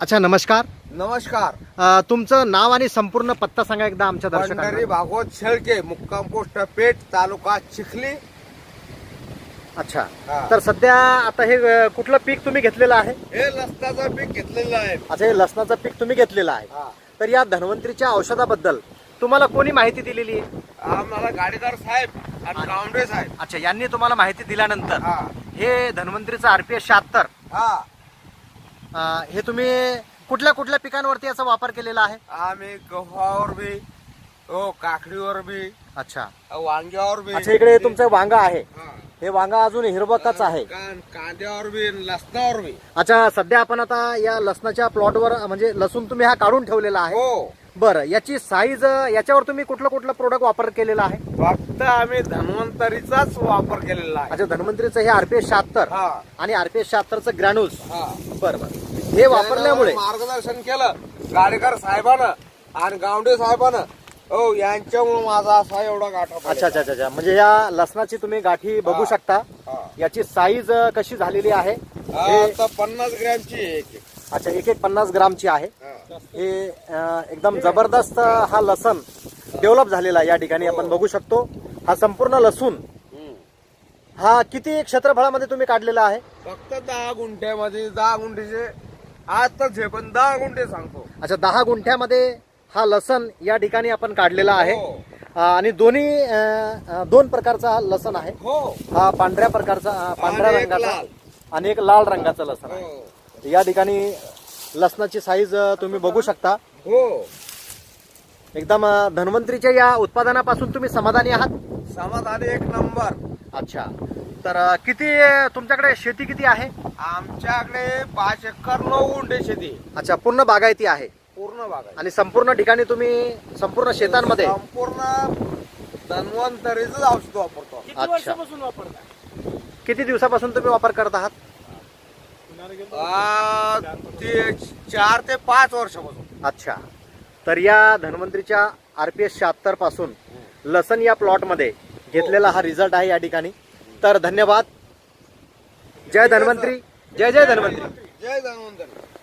अच्छा नमस्कार. नमस्कार. अ, तुमचं नाव आणि संपूर्ण पत्ता सांगा एकदा आमच्या पंढरी दर्शकांना भागवत शेळके मुक्काम पोस्ट पेठ तालुका चिखली. अच्छा. हा. तर सध्या आता हे अ, कुठलं पीक तुम्ही घेतलेलं आहे? हे लसणाचं पीक घेतलेलं आहे. अच्छा हे लसणाचं पीक तुम्ही घेतलेलं आहे. हा. तर या धन्वंतरीच्या औषधाबद्दल तुम्हाला कोणी माहिती दिलेली आहे? आम्हाला गाडीदार साहेब आणि गावंडे साहेब. अच्छा यांनी तुम्हाला माहिती दिल्यानंतर हा. हे धन्वंतरीचं आरपीएस शहात्तर हा. हे तुम्ही कुठल्या कुठल्या पिकांवरती याचा वापर केलेला आहे? आम्ही गव्हावर बी हो काकडीवर बी अच्छा. वांग्यावर बी. अच्छा इकडे तुमचं वांगा आहे. हा. हे वांगा अजून हिरवकच आहे. कां- कांद्यावर बी लसणावर बी. अच्छा सध्या आपण आता या लसणाच्या प्लॉटवर म्हणजे लसूण तुम्ही हा काढून ठेवलेला आहे. हो. बरं याची साईज याच्यावर तुम्ही कुठलं कुठलं प्रोडक्ट वापर केलेला आहे फक्त आम्ही धन्वंतरीचाच वापर केलेला आहे अच्छा धन्वंतरीचं हे आरपीएस शहात्तर हा आणि आरपीएस शहात्तरचं ग्रॅन्युल्स हा बरं बरं हे वापरल्यामुळे मार्गदर्शन केलं गाडेकर साहेबानं आणि गावडे साहेबानं हो यांच्यामुळे माझा असा एवढा गाठा पडला. अच्छा अच्छा अच्छा अच्छा म्हणजे या लसणाची तुम्ही गाठी बघू. शकता हा. याची साईज कशी झालेली आहे हा, हे आता पन्नास ग्रॅमची एक. अच्छा एक एक पन्नास ग्रामची आहे हा. हे एकदम जबरदस्त हा लसण डेव्हलप झालेला या ठिकाणी. आपण बघू शकतो. हा संपूर्ण लसूण. हा किती क्षेत्रफळामध्ये तुम्ही काढलेला आहे? फक्त दहा गुंठ्यामध्ये दहा गुंठेचे आताच हे पण दहा गुंठे सांगतो. अच्छा दहा गुंठ्यामध्ये हा लसण या ठिकाणी आपण काढलेला आहे. हो. आणि दोन्ही दोन प्रकारचा हा लसण आहे. हो. हा पांढऱ्या प्रकारचा पांढऱ्या रंगाचा. आणि एक लाल रंगाचा लसण आहे. हो. या ठिकाणी लसणाची साईज तुम्ही बघू शकता. हो. एकदम धन्वंतरीच्या या उत्पादनापासून तुम्ही समाधानी आहात? समाधानी एक नंबर. अच्छा. तर किती तुमच्याकडे शेती किती आहे? आमच्याकडे पाच एकर नऊ गुंठे शेती. अच्छा पूर्ण बागायती आहे. पूर्ण आहे आणि संपूर्ण ठिकाणी तुम्ही संपूर्ण शेतांमध्ये? संपूर्ण धन्वंतरीच औषध वापरतो. अच्छा. किती दिवसापासून तुम्ही वापर करत आहात? आ, ते चार ते पाच वर्षापासून. अच्छा. तर या धन्वंतरीच्या आर पी एस शहात्तरपासून लसण या प्लॉटमध्ये घेतलेला हा रिझल्ट आहे या ठिकाणी. तर धन्यवाद. जय धन्वंतरी. जय जय धन्वंतरी. जय धन्वंतरी.